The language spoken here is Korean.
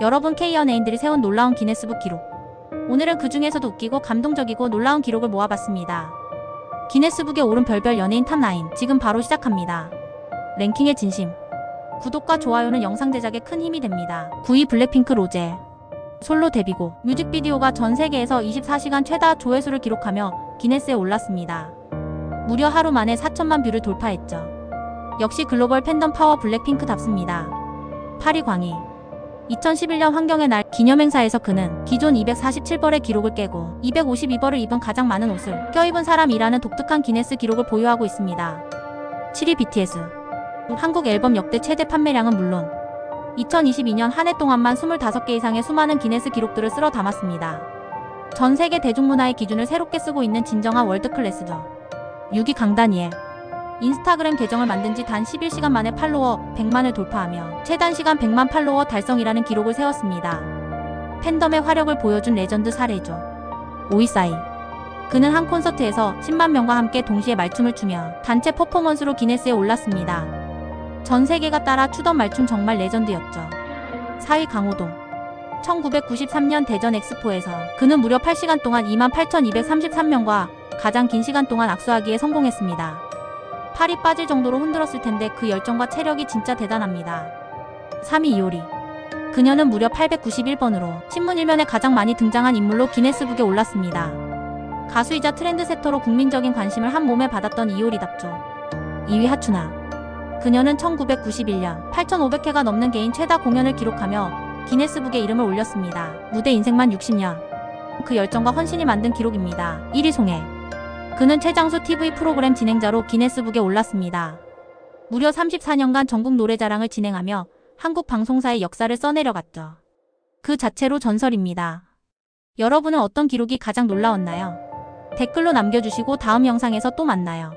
여러분 K연예인들이 세운 놀라운 기네스북 기록. 오늘은 그 중에서도 웃기고 감동적이고 놀라운 기록을 모아봤습니다. 기네스북에 오른 별별 연예인 탑9 지금 바로 시작합니다. 랭킹의 진심. 구독과 좋아요는 영상 제작에 큰 힘이 됩니다. 9위 블랙핑크 로제. 솔로 데뷔곡 뮤직비디오가 전 세계에서 24시간 최다 조회수를 기록하며 기네스에 올랐습니다. 무려 하루 만에 4천만 뷰를 돌파했죠. 역시 글로벌 팬덤 파워 블랙핑크답습니다. 8위 광희 2011년 환경의 날 기념행사에서 그는 기존 247벌의 기록을 깨고 252벌을 입은 가장 많은 옷을 껴입은 사람이라는 독특한 기네스 기록을 보유하고 있습니다. 7위 BTS 한국 앨범 역대 최대 판매량은 물론 2022년 한 해 동안만 25개 이상의 수많은 기네스 기록들을 쓸어 담았습니다. 전 세계 대중문화의 기준을 새롭게 쓰고 있는 진정한 월드클래스죠. 6위 강다니엘 인스타그램 계정을 만든 지 단 11시간 만에 팔로워 100만을 돌파하며 최단 시간 100만 팔로워 달성이라는 기록을 세웠습니다. 팬덤의 화력을 보여준 레전드 사례죠. 5위 싸이 그는 한 콘서트에서 10만 명과 함께 동시에 말춤을 추며 단체 퍼포먼스로 기네스에 올랐습니다. 전 세계가 따라 추던 말춤 정말 레전드였죠. 4위 강호동 1993년 대전 엑스포에서 그는 무려 8시간 동안 28,233명과 가장 긴 시간 동안 악수하기에 성공했습니다. 팔이 빠질 정도로 흔들었을 텐데 그 열정과 체력이 진짜 대단합니다. 3위 이효리. 그녀는 무려 891번으로 신문 일면에 가장 많이 등장한 인물로 기네스북에 올랐습니다. 가수이자 트렌드세터로 국민적인 관심을 한 몸에 받았던 이효리답죠. 2위 하춘아. 그녀는 1991년 8,500회가 넘는 개인 최다 공연을 기록하며 기네스북에 이름을 올렸습니다. 무대 인생만 60년. 그 열정과 헌신이 만든 기록입니다. 1위 송혜. 그는 최장수 TV 프로그램 진행자로 기네스북에 올랐습니다. 무려 34년간 전국 노래자랑을 진행하며 한국 방송사의 역사를 써내려갔죠. 그 자체로 전설입니다. 여러분은 어떤 기록이 가장 놀라웠나요? 댓글로 남겨주시고 다음 영상에서 또 만나요.